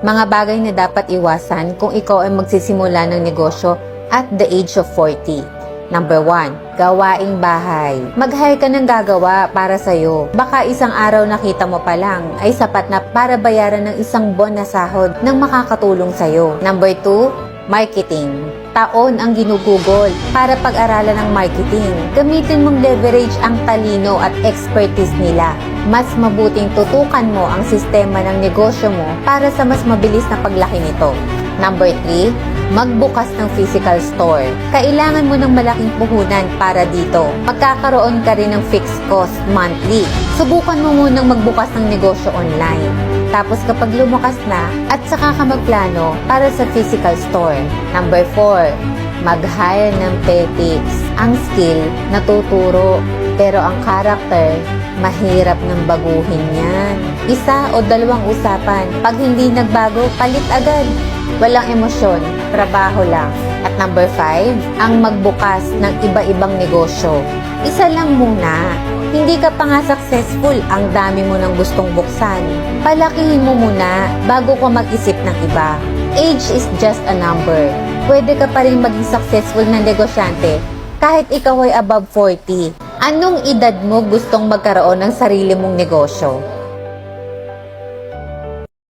Mga bagay na dapat iwasan kung ikaw ay magsisimula ng negosyo at the age of 40. Number 1, gawaing bahay. Mag-hire ka ng gagawa para sa'yo. Baka isang araw nakita mo pa lang ay sapat na para bayaran ng isang buwan na sahod ng makakatulong sa'yo. Number 2, marketing. Taon ang ginugugol para pag-aralan ng marketing. Gamitin mong leverage ang talino at expertise nila. Mas mabuting tutukan mo ang sistema ng negosyo mo para sa mas mabilis na paglaki nito. Number 3, magbukas ng physical store. Kailangan mo ng malaking puhunan para dito. Magkakaroon ka rin ng fixed cost monthly. Subukan mo munang magbukas ng negosyo online. Tapos kapag lumakas na, at saka ka magplano para sa physical store. Number 4, mag-hire ng petics. Ang skill, natuturo. Pero ang character, mahirap ng baguhin yan. Isa o dalawang usapan. Pag hindi nagbago, palit agad. Walang emosyon, trabaho lang. At number 5, ang magbukas ng iba-ibang negosyo. Isa lang muna. Hindi ka pa nga successful, ang dami mo nang gustong buksan. Palakihin mo muna bago ka mag-isip ng iba. Age is just a number. Pwede ka pa rin maging successful na negosyante kahit ikaw ay above 40. Anong edad mo gustong magkaroon ng sarili mong negosyo?